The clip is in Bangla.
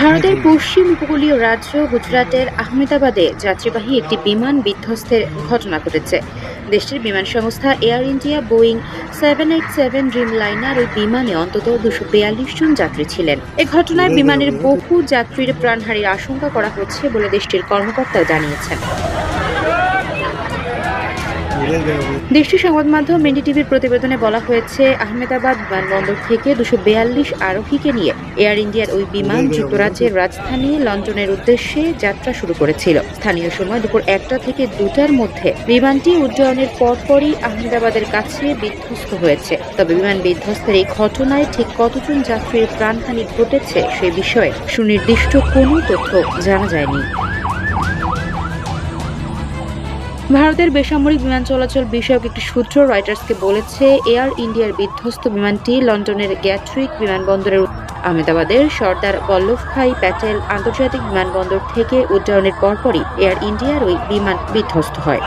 ভারতের পশ্চিম উপকূলীয় রাজ্য গুজরাটের আহমেদাবাদে যাত্রীবাহী একটি বিমান বিধ্বস্তের ঘটনা ঘটেছে। দেশটির বিমান সংস্থা Air India Boeing seven eight seven Dreamliner ওই বিমানে অন্তত দুশো বিয়াল্লিশ জন যাত্রী ছিলেন। এ ঘটনায় বিমানের বহু যাত্রীর প্রাণহানির আশঙ্কা করা হচ্ছে বলে দেশটির কর্মকর্তা জানিয়েছেন। দেশটির সংবাদ মাধ্যম এনডিটিভির প্রতিবেদনে বলা হয়েছে, আহমেদাবাদ বিমানবন্দর থেকে দুশো বিয়াল্লিশ আরোহীকে নিয়ে এয়ার ইন্ডিয়ার ওই বিমান যুক্তরাজ্যের রাজধানী লন্ডনের উদ্দেশ্যে যাত্রা শুরু করেছিল। স্থানীয় সময় দুপুর একটা থেকে দুটার মধ্যে বিমানটি উড্ডয়নের পরপরই আহমেদাবাদের কাছে বিধ্বস্ত হয়েছে। তবে বিমান বিধ্বস্তের এই ঘটনায় ঠিক কতজন যাত্রীর প্রাণহানি ঘটেছে সে বিষয়ে সুনির্দিষ্ট কোনো তথ্য জানা যায়নি। ভারতের বেসামরিক বিমান চলাচল বিষয়ক একটি সূত্র রয়টার্সকে বলেছে, এয়ার ইন্ডিয়ার বিধ্বস্ত বিমানটি লন্ডনের গ্যাট্রিক বিমানবন্দরের আহমেদাবাদের সর্দার বল্লভভাই প্যাটেল আন্তর্জাতিক বিমানবন্দর থেকে উড্ডয়নের পরপরই এয়ার ইন্ডিয়ার ওই বিমান বিধ্বস্ত হয়।